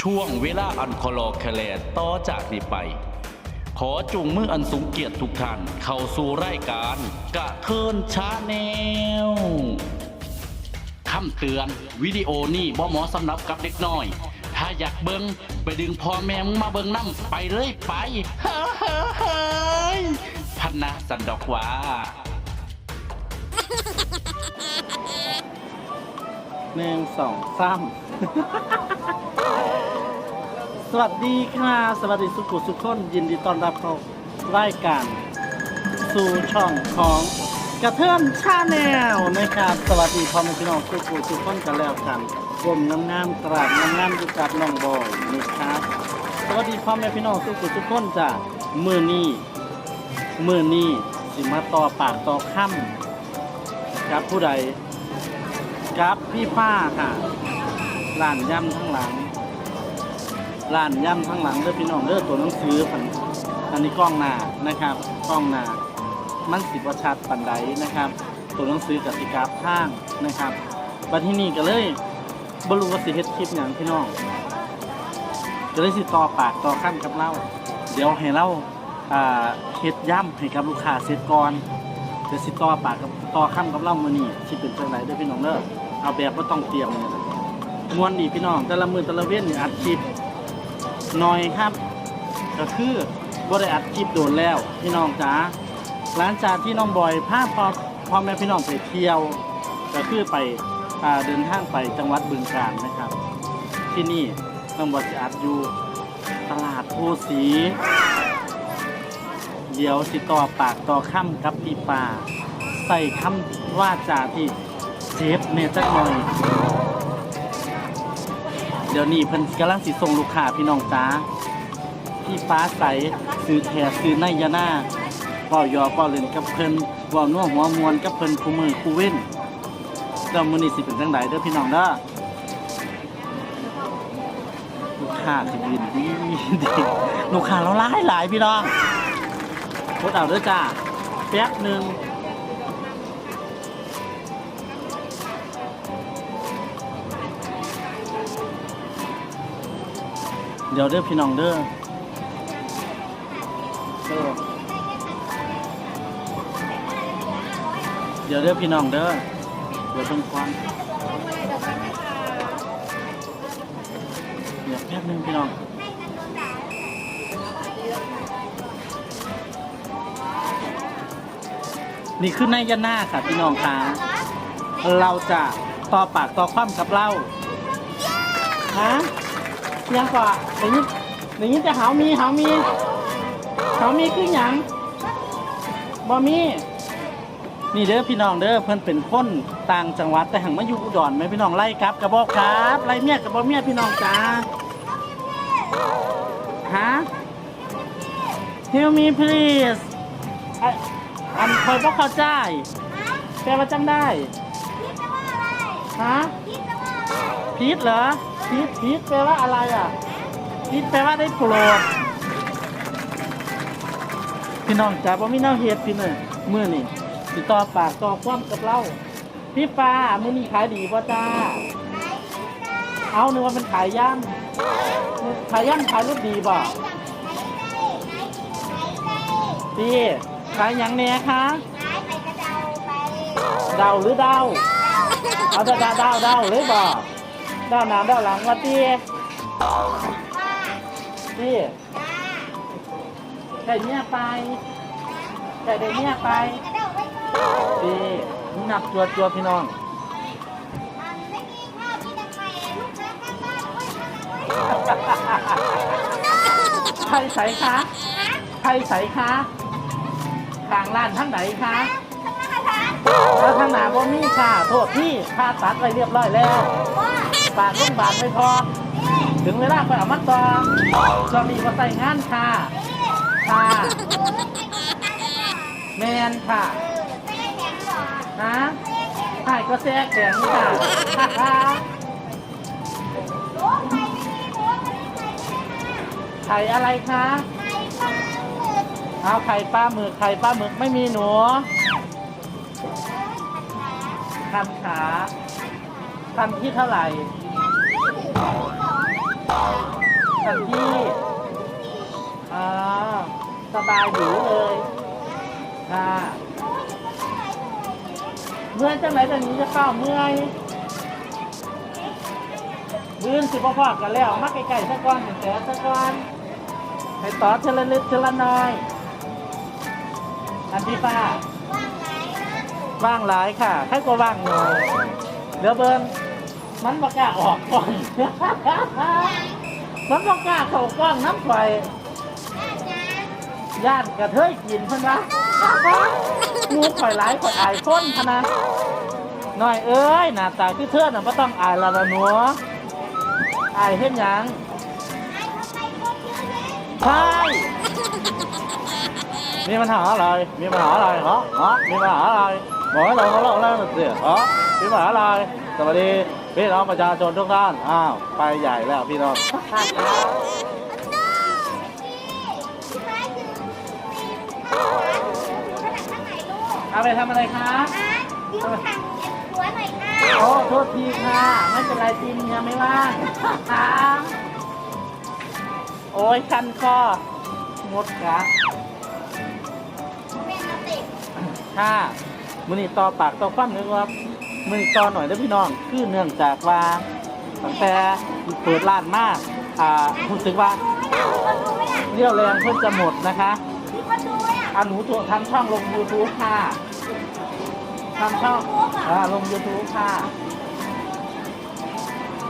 ช่วงเวลาอันคลอแคลต่อจากนี้ไป ขอจุงมืออันสูงเกียรติทุกท่านเข้าสู่รายการกระเทินชาแนลคำเตือนวิดีโอนี้บ่เหมาะสำหรับกับเด็กน้อย ถ้าอยากเบิงไปดึงพ่อแม่มึงมาเบิงน้ำไปเลยไปเฮ้เฮ้เฮ้ยพันนะสันดอกว่าหนึ่งสองสาม สวัสดีค่ะ สวัสดีสุขุสุขคนยินดีต้อนรับเข้ารายการสู่ช่องของกระเทือนชาแนลนะครับสวัสดีพ่อแม่พี่น้องสุขุสุขคนกันแล้วกันรวมน้ำงามกราบน้ำงามอยู่กับน้องบอยนะครับ สวัสดีพ่อแม่พี่น้องสุขุสุขคนจ้ะมือนี้มือนี้สิมาต่อปากต่อค่ำกับผู้ใดครับพี่ป้าค่ะร้านย่ำทั้งหลัง ร้านย่ำทั้งหลังเด้อพี่น้องเด้อตัวหนังสือพันอันนี้กล้องหน้านะครับกล้องหน้ามันสิบวชัดปันใดนะครับ ตัวหนังสือกับสิกราฟข้างนะครับบัดที่นี่ก็เลยบรูว่าสิเฮ็ดคลิปอย่างพี่น้องก็เลยสิต่อปากต่อข้ามกับเล่าเดี๋ยวให้เล่าอ่าเฮ็ดย่ำให้กับลูกค้าเสร็จก่อนเดี๋ยวสิต่อปากกับต่อข้ามกับเล่ามือนี่ที่เป็นจังไรเด้อพี่น้องเด้อเอาแบบว่าต้องเตรียมเนี่ยมวนดีพี่น้องแต่ละมือแต่ละเว้นนี่อัดคลิป หน่อยครับ ก็คือบ่ได้อัดคลิปโดนแล้วพี่น้องจ๋าหลังจากที่น้องบอยพาพ่อพ่อแม่พี่น้องไปเที่ยว ก็คือไปอเดินทางไปจังหวัดบึงกาฬนะครับ ที่นี่น้องบอยจะอัดอยู่ตลาดโพสีเดี๋ยวสิต่อปากต่อค่ำกับพี่ป่าใส่คำว่าจาที่เจ็บเนี่ยจักหน่อย เดี๋ยวนี้เพิ่นกำลังสิส่งลูกค้าพี่น้องจ้าพี่ฟ้าใสซื้อแถซื้อในยานาเป้ายอเป้าเล่นกับเพิ่นเว้านัวหัวมวนกับเพิ่นคู่มือคู่เว้นแล้วมื้อนี้สิเป็นจังไดเด้อพี่น้องเด้อลูกค้าสิยืนดีดีลูกค้าเราหลายหลายพี่น้องกดเอาด้วยจ้าแป๊บหนึ่ง เดี๋ยวเด้อพี่น้องเด้อเดี๋ยวเด้อพี่น้องเด้อเดี๋ยวเพิ่งควันเดี๋ยวแป๊บหนึงพี่น้องนี่คือในยานาค่ะพี่น้องคะเราจะต่อปากต่อความกับเราฮะ ยังกว่าอย่างนี้อย่างนี้จะหามีหามีหามีคือหยังบ่มีนี่เด้อพี่น้องเด้อเพิ่นเป็นคนต่างจังหวัดแต่หังมาอยู่อุดรไหมพี่น้องไล่ครับกระบอกครับไล่เมียกระบอกเมียพี่น้องจ้าฮะ Help me please ไอ้อันคอยบอกเข้าใจแปลว่าจังได้ ฮะ พีทเหรอ พีทพีทแปลว่าอะไรอะพีทแปลว่าได้โปรดพี่น้องจ๋าบ่มีแนวเฮ็ดพี่น้องมื้อนี่สิต่อปากต่อความกับเราพี่ฟ้ามื้อนี้ขายดีบ่จ้าเอานึกว่ามันขายย่ำขายย่ำขายรถดีบ่พี่ขายหยังแหน่คะเดาหรือเดาเอาแต่ดาวดาวดาวเลยบ่ ดาวหน้าดาวหลังว่าตีตีไก่เนี่ยไปไก่เดเนี่ยไปตีหนักตัวตัวพี่น้องใครใส่คะใครใส่คะทางร้านทั้งไหนคะแล้วทางหนาบ่มีค่ะ โทษพี่ค่าตัดไปเรียบร้อยแล้ว บาทลงบาทไม่พอ ถึงเวลาไปเอามาต่อจะมีมาใส่งานค่ะค่ะแมนค่ะฮะใช่ก็แซ่แข็งค่ะไข่อะไรคะเอาไข่ปลาหมึกไข่ปลาหมึกไม่มีหนูคำขาคำที่เท่าไหร่ ท่านพี่อ่าสบายดีเลยค่ะเมื่อยจังไหนตอนนี้จะเข้าเมื่อยยืนสิบ่พอกันแล้วมาไกลๆสักก้อนแสนสักก้อนให้ต่อเทละนิดเทละน้อยอันที่ป้าว่างหลายค่ะใครก็ว่างหน่อยเดี๋ยวเบิ้ง มันประกล้าออกก่อนมันประกล้าเข้ากล้องน้ำไฟย่านกระเทยกินเพิ่นวะหมูข่อยหลายข่อยอายคนพะนะน้อยเอ้ยหน้าตาคือเธอน่ะบ่ต้องอายละละหนัวอายเฮ็ดหยังใช่มีปัญหาอะไร มีปัญหาอะไรเหรอฮะมีปัญหาอะไรบอกให้เราเขาเล่าเล่าเสียเหรอมีปัญหาอะไรสวัสดี พี่น้องประชาชนทุกท่าน อ้าว ไปใหญ่แล้วพี่น้อง เอาไปทำอะไรคะโอ้โทษทีค่ะ ไม่เป็นไรทีนี้ยังไม่ว่างโอ้ยคันคองดกะค่ะมือนี่ต่อปากต่อฟันนึกว่า มือต่อหน่อยนะพี่น้อง คือเนื่องจากว่าตั้งแต่เปิดร้านมากอ่ารู้สึกว่าเรี่ยวแรงเพิ่งจะหมดนะคะอาหนูตัวทำช่องลง YouTube ค่ะทำช่องอ่าลง YouTube ค่ะ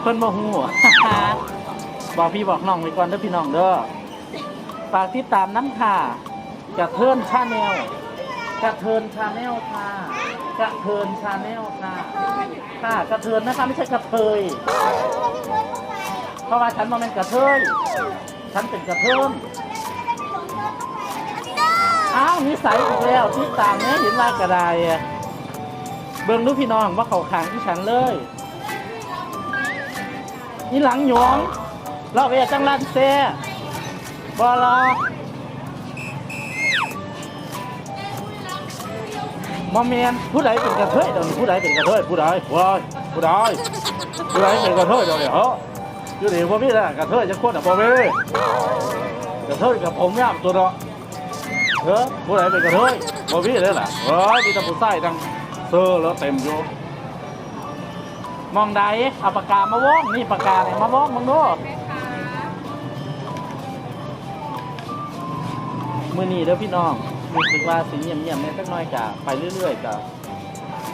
เพิ่นบ่ฮู้บอกพี่บอกน้องไว้ก่อนเด้อพี่น้องเด้อฝากติดตามน้ำค่ะกระเทินชาแนล กระเทินชาแนลค่ะ กระเทินชาแนลค่ะ ค่ะกระเทินนะคะไม่ใช่กระเทยเพราะว่าฉันมาเป็นกระเทยฉันเป็นกระเทินอ้าวนิสัยอีกแล้วติดตามเนี่ยเห็นว่ากระไดเบิ่งดูพี่น้องว่าเขาขางที่ฉันเลยนี่หลังหยวงเราไปจังลันเซ่บอลอ มอมเมนผู้ใดเป็นกระเทยเดี๋ยวนี้ผู้ใดเป็นกระเทยผู้ใดผู้ใดผู้ใดผู้ใดเป็นกระเทยเดี๋ยวนี้เหรออยู่นี่พ่อพี่นะกระเทยจะโคตรอะพ่อพี่กระเทยกับผมย่ามตัวเนาะเฮ้อผู้ใดเป็นกระเทยพ่อพี่เลยล่ะเฮ้ยมีต่ผู้ใส่ดังเซอร์แล้วเต็มอยู่มองใดเอาปากกามาวงนี่ปากกาเนี่ยมาวงมึงดูมือนี้เด้อพี่น้อง รู้สึกว่าสีเงียบๆเนี่ยสักน่อยกะไปเรื่อยๆกะ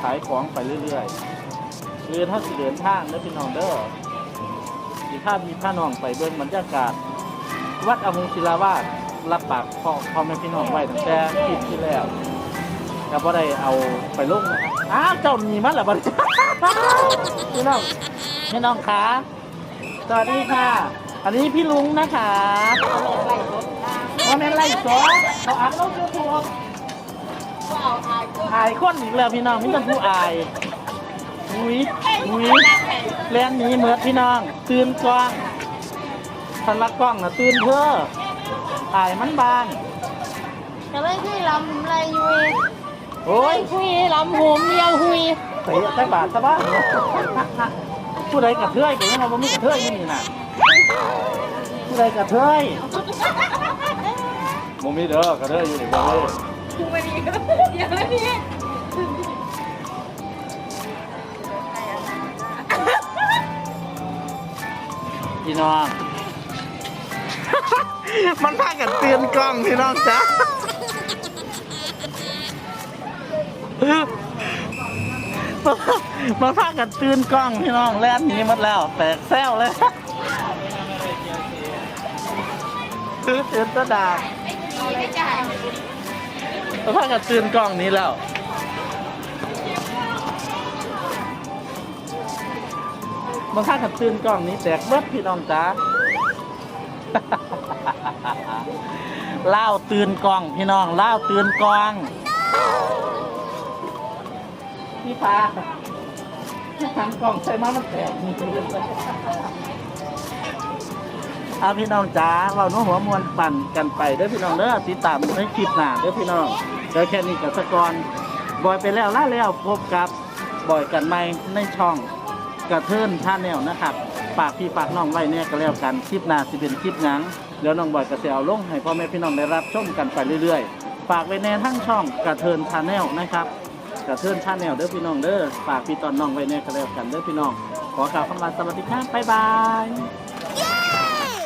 ขายของไปเรื่อยๆเรือถ้าสิเดินทางเด้อพี่น้องเด้อสีข้ามีข้าน้องไปเบิ่งบรรยากาศ วัดอมงศิลาวาสรับปากพ่อพ่อแม่พี่น้องไว้ตั้งแต่คลิปที่แล้วก็บ่ได้เอาไปลงนะครับอ้าวเจ้ามีมันเหรอบ่พี่น้องพี่น้องคะสวัสดีค่ะ อันนี้พี่ลุงนะคะ ว่าแม่นไล่สดเขาอัดลงยูทูบอายคนอีกแล้วพี่น้องมแต่ต้องผู้อายอุ้ยอุ้ยแล่นหนี้เหมือดพี่น้อง ตื่นกล้องทันละกกล้องนะตื่นเพ้ออายมันบางก็เลยคุยลำอะไรยุยโอ้ยคุยลำหัวเมียวหุยเสียใส่บาทซะบ้างผู้ใดกระเทยก็ยังมาบ่มีกระเทยอยู่นี่น่ะผู้ใดกระเทย บ่มีเด้อกระเทยออยู่ในี่บ่มีคุยดีก็เดี๋ยวนี้พี่น้องมันพากันเตือนกล้องพี่น้องจ้ะมันพากันตื่นกล้องพี่น้องแล่นนี้หมดแล้วแตกแซวเลยตื่นตื่นตัวดาบ ไม่จ่ายมันพากันตื่นกล้องนี้แล้วมันพากันตื่นกล้องนี้แตกเบิดพี่น้องจ้า เล่าวตื่นกล้องพี่น้องเล่าวตื่นกล้อง พี่ฟ้าทางกล้องใส่มามันแตกนี่เลย เอาพี่น้องจ้าเราโน้หัวมวลปั่นกันไปเด้อพี่น้องเด้อติดตามในคลิปหน้าเด้อพี่น้องเดี๋ยวแค่นี้กับสกอนบอยไปแล้วล่าแล้วพบกับบอยกันใหม่ในช่องกระเทินชาแนลนะครับฝากพี่ฝากน้องไว้แน่ก็แล้วกันคลิปหน้าสิเป็นคลิปหยังเดี๋ยวน้องบอยก็จะเอาลงให้พ่อแม่พี่น้องได้รับชมกันไปเรื่อยๆ ฝากไว้แน่ทั้งช่องกระเทินชาแนลนะครับกระเทินชาแนลเด้อพี่น้องเด้อฝากพี่ตอนน้องไว้แน่ก็แล้วกันเด้อพี่น้องขอกล่าวคำว่าสวัสดีครับบ๊ายบาย